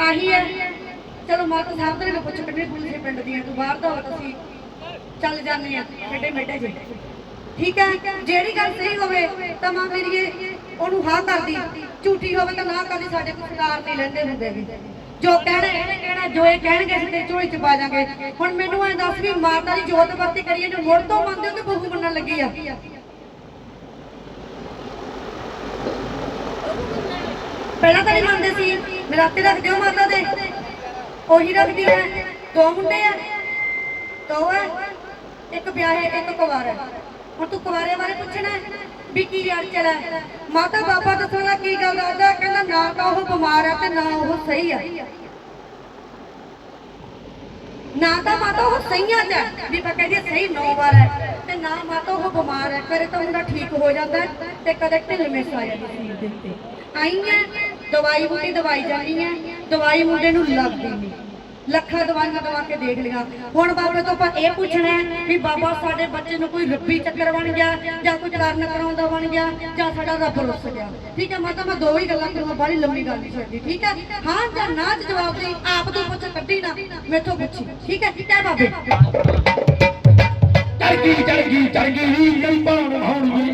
ਆਹੀ ਹੈ। ਚਲੋ ਮਾਤਾ ਸਾਹਿਬ ਤੇਰੇ ਪੁੱਛ, ਕਿੰਨੇ ਪੁਲਿਸ ਪਿੰਡ ਦੀਆਂ? ਤੂੰ ਬਾਹਰ ਦਾ ਹੋ, ਤੁਸੀਂ ਚੱਲ ਜਾਂਦੇ ਆ। ਖੇਡੇ ਮੇਡੇ ਜੀ। ਠੀਕ ਹੈ? ਜਿਹੜੀ ਗੱਲ ਸਹੀ ਹੋਵੇ, ਤਾਂ ਮਾਂ ਮੇਰੀਏ, ਉਹਨੂੰ ਹਾਂ ਕਰਦੀ ਝੂਠੀ ਹੋਵੇ ਤਾਂ ਨਾ ਕਰਦੀ ਸਾਡੇ ਕੋਲ ਸਰਕਾਰ ਨਹੀਂ ਲੈਂਦੇ ਹੁੰਦੇ ਵੀ। ਜੋ ਕਹਿਣਾ ਇਹਨੇ ਕਹਿਣਾ, ਜੋ ਇਹ ਕਹਿਣਗੇ, ਅਸੀਂ ਤੇ ਝੋਲੀ ਚ ਪਾ ਜਾਾਂਗੇ ਹੁਣ ਮੈਨੂੰ ਐ ਦੱਸ ਵੀ ਮਾਤਾ ਦੀ ਜੋਤ ਵਰਤੀ ਕਰੀਏ, ਜੋ ਮੁੜ ਤੋਂ ਮੰਨਦੇ ਹੋ ਕਿ ਬਹੂ ਮੰਨਣ ਲੱਗੀ ਆ। ਪਹਿਲਾਂ ਤਾਂ ਨਹੀਂ ਮੰਨਦੇ ਸੀ। ਮਿਲਾਤੇ ਰੱਖਦੇ ਹੋ ਮਾਤਾ ਦੇ। ਉਹੀ ਰੱਖਦੀ ਹੈ। ਦੋ ਮੁੰਡੇ ਆ। ਦੋ ਹੈ ਇੱਕ ਵਿਆਹੇ ਇੱਕ ਕੁਵਾਰਾ। ਹੁਣ ਤੂੰ ਕੁਵਾਰੇ ਬਾਰੇ ਪੁੱਛਣਾ ਵੀ ਕੀ ਯਾਰ ਚਲਾ ਮਾਤਾ ਬਾਬਾ ਦੱਸਣਾ ਕੀ ਗੱਲ ਦੱਸਦਾ ਕਹਿੰਦਾ ਨਾ ਤਾਂ ਉਹ ਬਿਮਾਰ ਹੈ ਤੇ ਨਾ ਉਹ ਸਹੀ ਆ। ਨਾ ਤਾਂ ਮਾਤਾ ਉਹ ਸਹੀਆਂ ਚ ਹੈ, ਵੀ ਮੈਂ ਕਹਿੰਦੀ ਹਾਂ ਸਹੀ ਨੌ ਵਾਰ ਹੈ ਤੇ ਨਾ ਮਾਤਾ ਉਹ ਬਿਮਾਰ ਹੈ। ਕਦੇ ਤਾਂ ਉਹਦਾ ਠੀਕ ਹੋ ਜਾਂਦਾ ਤੇ ਕਦੇ ਢਿੱਲ ਮਿਸ ਆ ਜਾਂਦੀ ਸਰੀਰ ਆਈਆਂ। ਦਵਾਈ ਬੂਟੀ ਦਵਾਈ ਜਾਂਦੀ ਹੈ ਦਵਾਈ ਮੁੰਡੇ ਨੂੰ ਲੱਗਦੀ ਨਹੀਂ ਲੱਖਾਂ ਦਵਾਈਆਂ ਦਵਾ ਕੇ ਦੇਖ ਲਿਆ ਹੁਣ ਬਾਬੇ ਤੋਂ ਆਪਾਂ ਇਹ ਪੁੱਛਣਾ ਵੀ ਬਾਬਾ ਸਾਡੇ ਬੱਚੇ ਨੂੰ ਕੋਈ ਰੱਬੀ ਚੱਕਰ ਬਣ ਗਿਆ, ਜਾਂ ਕੋਈ ਕਾਰਨ ਕਰਾਉਂਦਾ ਬਣ ਗਿਆ, ਜਾਂ ਸਾਡਾ ਰੱਬ ਰੁੱਸ ਗਿਆ। ਠੀਕ ਹੈ, ਮਾਤਾ, ਮੈਂ ਦੋ ਹੀ ਗੱਲਾਂ ਕਰੂੰਗਾ ਬੜੀ ਲੰਮੀ ਗੱਲ ਨਹੀਂ ਛੱਡਦੀ ਠੀਕ ਹੈ? ਹਾਂ ਜਾਂ ਨਾ ਜਵਾਬ ਦੇ ਆਪ ਤੋਂ ਪੁੱਛ ਕੱਢੀ ਨਾ, ਮੈਥੋਂ ਪੁੱਛੀ, ਠੀਕ ਹੈ? ਠੀਕ ਹੈ ਬਾਬੇ। ਚੜ ਗਈ ਚੜ ਗਈ ਚੜ ਗਈ ਨਹੀਂ ਪਾਉਣ ਹੋਣਗੇ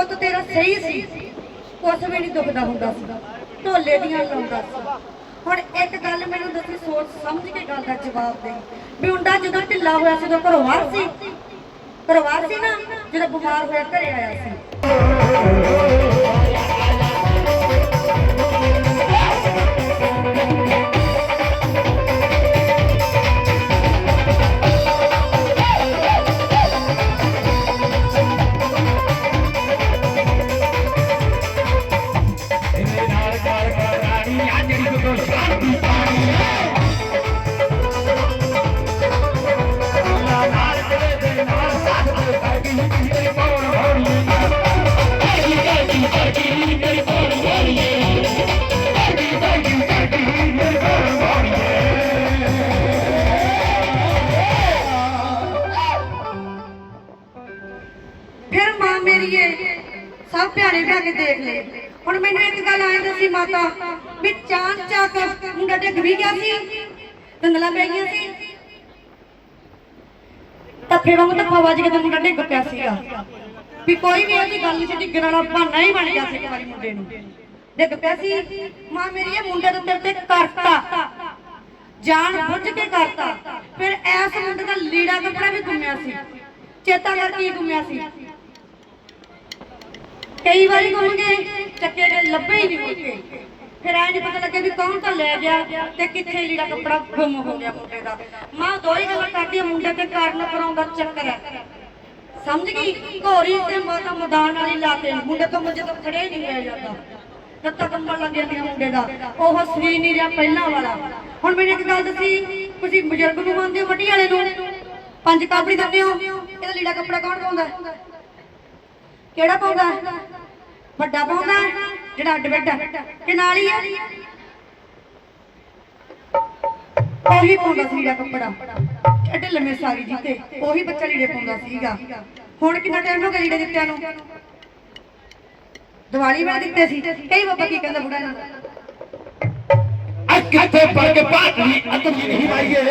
ਪੁੱਤ ਤੇਰਾ ਸਹੀ ਸੀ। ਕੁਛ ਵੀ ਨਹੀਂ ਦੁਖਦਾ ਹੁੰਦਾ ਸੀ। ਢੋਲੇ ਦੀਆਂ ਲਾਉਂਦਾ ਸੀ। ਹੁਣ ਇੱਕ ਗੱਲ ਮੈਨੂੰ ਦੱਸੀ, ਸੋਚ ਸਮਝ ਕੇ ਗੱਲ ਦਾ ਜਵਾਬ ਦੇ। ਵੀ ਮੁੰਡਾ ਜਦੋਂ ਢਿੱਲਾ ਹੋਇਆ ਸੀ, ਉਦੋਂ ਘਰੋਂ ਬਾਹਰ ਸੀ। ਘਰੋਂ ਬਾਹਰ ਸੀ ਨਾ, ਜਦੋਂ ਬਿਮਾਰ ਹੋਇਆ, ਘਰੇ ਆਇਆ ਸੀ। ਫਿਰ ਮਾਂ ਮੇਰੀ ਏ, ਸਭ ਭਿਆਣੇ ਭਿਆ ਕੇ ਦੇਖ ਲਏ। ਹੁਣ ਮੈਨੂੰ ਇੱਕ ਗੱਲ ਆਏ ਦੱਸੀ ਮਾਤਾ, ਵੀ ਚਾਂਦ ਚਾਕ ਮੁੰਡਾ ਡਿੱਗ ਵੀ ਗਿਆ ਸੀ, ਦੰਦਲਾ ਪੈ ਗਈਆਂ ਸੀ। ਧੱਫੇ ਵਾਂਗ ਧੱਫਾ ਵੱਜ ਕੇ ਤੇ ਮੁੰਡਾ ਡਿੱਗ ਪਿਆ ਸੀਗਾ। ਵੀ ਕੋਈ ਵੀ ਇਹਦੀ ਗੱਲ ਨਹੀਂ ਸੀ, ਡਿੱਗਣ ਵਾਲਾ ਬਹਾਨਾ ਹੀ ਬਣ ਗਿਆ ਸੀ ਇੱਕ ਵਾਰੀ ਮੁੰਡੇ ਨੂੰ। ਡਿੱਗ ਪਿਆ ਸੀ, ਮਾਂ ਮੇਰੀ ਇਹ ਮੁੰਡੇ ਦੇ ਤੇਰੇ ਤੇ ਕਰਤਾ। ਜਾਣ ਬੁੱਝ ਕੇ ਕਰਤਾ। ਫਿਰ ਐਸ ਮੁੰਡੇ ਦਾ ਲੀੜਾ ਕੱਪੜਾ ਵੀ ਗੁੰਮਿਆ ਸੀ। ਚੇਤਾ ਕਰ ਕੀ ਗੁੰਮਿਆ ਸੀ। ਕਈ ਵਾਰੀ ਗੁੰਮ ਗਏ, ਚੱਕੇ ਗਏ, ਲੱਭੇ ਹੀ ਨਹੀਂ ਮੁੜ ਫਿਰ ਐਂ ਨੀ ਪਤਾ ਲੱਗਿਆ ਵੀ ਕੌਣ ਤਾਂ ਲੈ ਗਿਆ ਤੇ ਕਿੱਥੇ ਲੀੜਾ ਕੱਪੜਾ ਗੁੰਮ ਹੋ ਗਿਆ ਮੁੰਡੇ ਦਾ। ਮਾਂ ਦੋ ਹੀ ਗੱਲਾਂ ਕਰਦੀ ਆ ਮੁੰਡੇ ਤੇ ਕਾਰਨ ਕਰਾਉਂਦਾ ਚੱਕਰ ਹੈ। ਸਮਝ ਗਈ? ਘੋਰੀ ਤੇ ਮਾਤਾ ਮੈਦਾਨ ਵਾਲੀ ਲਾਤੇ ਮੁੰਡੇ ਤੋਂ ਮੁੰਡੇ ਤੋਂ ਖੜੇ ਨਹੀਂ ਹੋਇਆ ਜਾਂਦਾ। ਲੱਤਾਂ ਕੰਬਣ ਲੱਗ ਜਾਂਦੀਆਂ ਮੁੰਡੇ ਦਾ। ਉਹ ਸਰੀਰ ਨਹੀਂ ਰਿਹਾ ਪਹਿਲਾਂ ਵਾਲਾ। ਹੁਣ ਮੈਨੂੰ ਇੱਕ ਗੱਲ ਦੱਸੀ, ਤੁਸੀਂ ਬਜ਼ੁਰਗ ਨੂੰ ਮੰਨਦੇ ਹੋ, ਵੱਡੀ ਵਾਲੇ ਨੂੰ? ਪੰਜ ਕਾਪੜੀ ਦਿੰਦੇ ਹੋ? ਇਹਦਾ ਲੀੜਾ ਕੱਪੜਾ ਕੌਣ ਪਾਉਂਦਾ? ਕਿਹੜਾ ਪਾਉਂਦਾ? ਵੱਡਾ ਪਾਉਂਦਾ? ਜਿਹੜਾ ਅੱਡ ਬੈਠਾ ਕਿ ਨਾਲ ਹੀ ਹੈ ਉਹੀ ਪਾਉਂਦਾ ਸੀ ਲੀੜਾ ਕੱਪੜਾ। ਐਡੇ ਲੰਮੇ ਸਾਰੀ ਜੀ ਉਹੀ ਬੱਚਾ ਲੀੜੇ ਪਾਉਂਦਾ ਸੀਗਾ। ਹੁਣ ਕਿੰਨਾ ਟਾਈਮ ਹੋ ਗਿਆ ਲੀੜੇ ਦਿੱਤਿਆਂ ਨੂੰ? ਦੀਵਾਲੀ ਵੇਲੇ ਦਿੱਤੇ ਸੀ। ਕਈ ਬਾਬਾ ਕੀ ਕਹਿੰਦਾ ਬੁੜਾ ਨਾਲ ਅੱਖਾਂ ਤੇ ਪਰਗ ਪਾਟਲੀ ਅਤਰੀ ਨਹੀਂ ਮਾਈਏ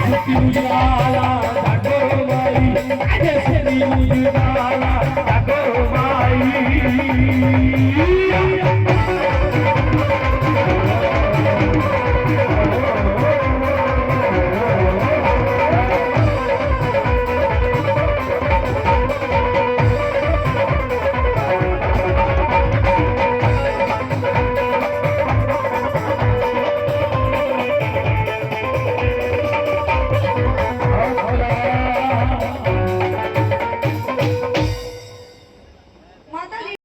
ਸੁੱਤੀ ਨੂੰ ਜਵਾਲਾ ਸਾਡੋ ਮਾਈ ਗੂੰਜਦਾ